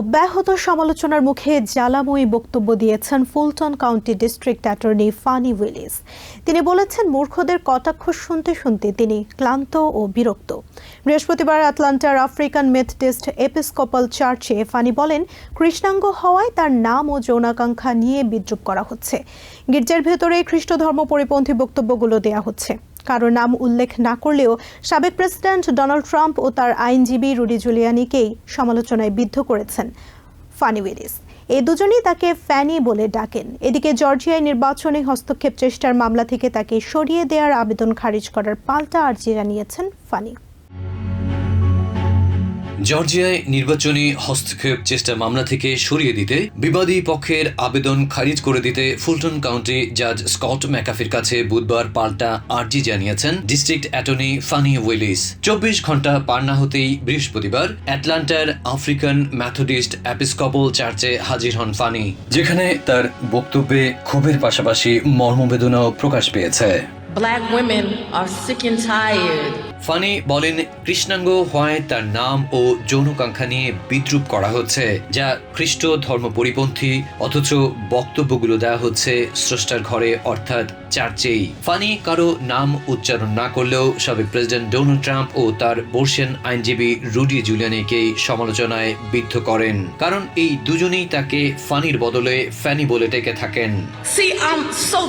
অব্যাহত সমালোচনার মুখে জ্বালাময়ী বক্তব্য দিয়েছেন Fulton County district attorney Fani Willis. তিনি বলেছেন, মূর্খদের কটাক্ষ শুনতে শুনতে তিনি ক্লান্ত ও বিরক্ত। বৃহস্পতিবার আটলান্টার আফ্রিকান মেথডিস্ট এপিস্কোপাল চার্চে ফানি বলেন, কৃষ্ণাঙ্গ হওয়ায় তার নাম ও যৌনাকাঙ্ক্ষা নিয়ে বিদ্রুপ করা হচ্ছে। গির্জার ভেতরে খ্রিস্ট ধর্ম পরিপন্থী বক্তব্যগুলো দেয়া হচ্ছে। কারও নাম উল্লেখ না করলেও সাবেক প্রেসিডেন্ট ডোনাল্ড ট্রাম্প ও তার আইনজীবী রুডি জুলিয়ানিকেই সমালোচনায় বিদ্ধ করেছেন। ফানি উইলিস এ দুজনই তাকে ফ্যানি বলে ডাকেন। এদিকে জর্জিয়ায় নির্বাচনে হস্তক্ষেপ চেষ্টার মামলা থেকে তাকে সরিয়ে দেওয়ার আবেদন খারিজ করার পাল্টা আর্জি জানিয়েছেন ফানি। জর্জিয়ায় নির্বাচনী হস্তক্ষেপ চেষ্টা মামলা থেকে সরিয়ে দিতে, বিবাদী পক্ষের আবেদন খারিজ করে দিতে ফুলটন কাউন্টি জাজ স্কট ম্যাকাফির কাছে বুধবার পাল্টা আর্জি জানিয়েছেন ডিস্ট্রিক্ট অ্যাটর্নি ফানি উইলিস। চব্বিশ ঘণ্টা পার না হতেই বৃহস্পতিবার অ্যাটলান্টার আফ্রিকান ম্যাথোডিস্ট অ্যাপিস্কপল চার্চে হাজির হন ফানি, যেখানে তার বক্তব্যে ক্ষোভের পাশাপাশি মর্মবেদনাও প্রকাশ পেয়েছে। Black women are sick and tired. Fani বলেন কৃষ্ণাঙ্গ হওয়ায় তার নাম ও যৌনকাঙ্ক্ষা নিয়ে বিদ্রুপ করা হচ্ছে যা খ্রিস্ট ধর্ম পরিপন্থী অথচ বক্তব্যগুলো দেওয়া হচ্ছে স্রষ্টার ঘরে অর্থাৎ চার্চেই। ফানি কারও নাম উচ্চারণ না করলেও সাবেক প্রেসিডেন্ট ডোনাল্ড ট্রাম্প ও তার বর্ষিয়ান আইনজীবী রুডি জুলিয়ানিকেই সমালোচনায় বিদ্ধ করেন কারণ এই দুজনেই তাকে ফানির বদলে ফ্যানি বলে ডেকে থাকেন। See, I'm so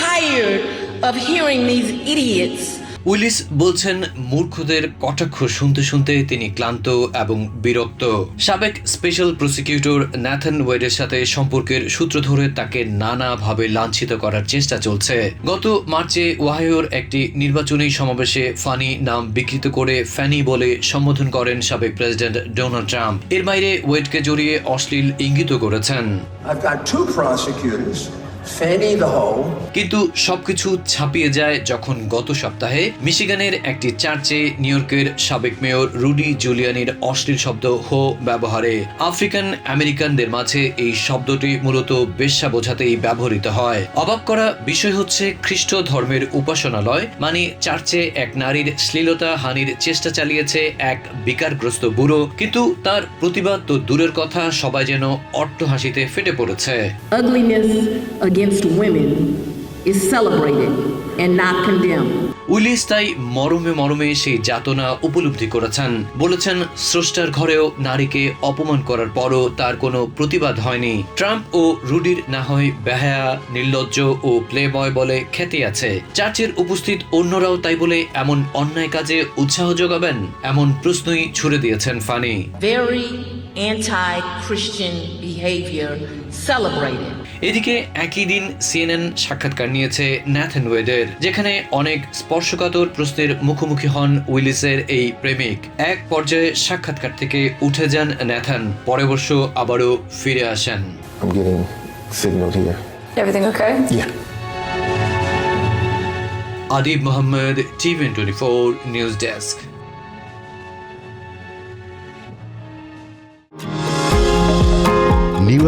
tired of hearing these idiots. Willis বলছেন মূর্খদের কটাক্ষ শুনতে শুনতে তিনি ক্লান্ত এবং বিরক্ত। সাবেক স্পেশাল প্রসিকিউটর ন্যাথন ওয়েডের সাথে সম্পর্কের সূত্র ধরে তাকে নানাভাবে লাঞ্ছিত করার চেষ্টা চলছে। গত মার্চে ওয়াহিওর একটি নির্বাচনী সমাবেশে ফানি নাম বিকৃত করে ফ্যানি বলে সম্বোধন করেন সাবেক প্রেসিডেন্ট ডোনাল্ড ট্রাম্প। এর বাইরে ওয়েডকে জড়িয়ে অশ্লীল ইঙ্গিত করেছেন। I've got two prosecutors, কিন্তু সবকিছু ছাপিয়ে যায় যখন গত সপ্তাহে মিশিগানের একটি চার্চে নিউ ইয়র্কের সাবেক মেয়র রুডি জুলিয়ানির অশ্লীল শব্দ হো ব্যবহারে আফ্রিকান আমেরিকানদের মাঝে এই শব্দটি মূলত বেশ্যা বোঝাতেই ব্যবহৃত হয়। অবাক করা বিষয় হচ্ছে খ্রিস্ট ধর্মের উপাসনালয় মানে চার্চে এক নারীর শ্লীলতা হানির চেষ্টা চালিয়েছে এক বিকারগ্রস্ত বুড়ো কিন্তু তার প্রতিবাদ তো দূরের কথা সবাই যেন অট্টহাসিতে ফেটে পড়েছে। Against women is celebrated and not condemned. Willis তাই মরমে মরমে সেই যাতনা উপলব্ধি করেছেন। বলেছেন স্রষ্টার ঘরেও নারীকে অপমান করার পরও তার কোনো প্রতিবাদ হয়নি। ট্রাম্প ও রুডির না হয় বেহায়া নির্লজ্জ ও প্লে বয় বলে খ্যাতি আছে। চার্চের উপস্থিত অন্যরাও তাই বলে এমন অন্যায় কাজে উৎসাহ যোগাবেন এমন প্রশ্নই ছুড়ে দিয়েছেন funny. Very anti-Christian behavior celebrated. এদিকে একই দিন সিএনএন সাক্ষাৎকার নিয়েছে ন্যাথন ওয়েডের যেখানে অনেক স্পর্শকাতর প্রশ্নের মুখোমুখি হন উইলিসের এই প্রেমিক এক পর্যায়ে সাক্ষাৎকার থেকে উঠে যান ন্যাথন পরে বর্ষ আবারও ফিরে আসেন I'm getting signaled here. Everything okay? Yeah. Adib Mohammad TVN twenty four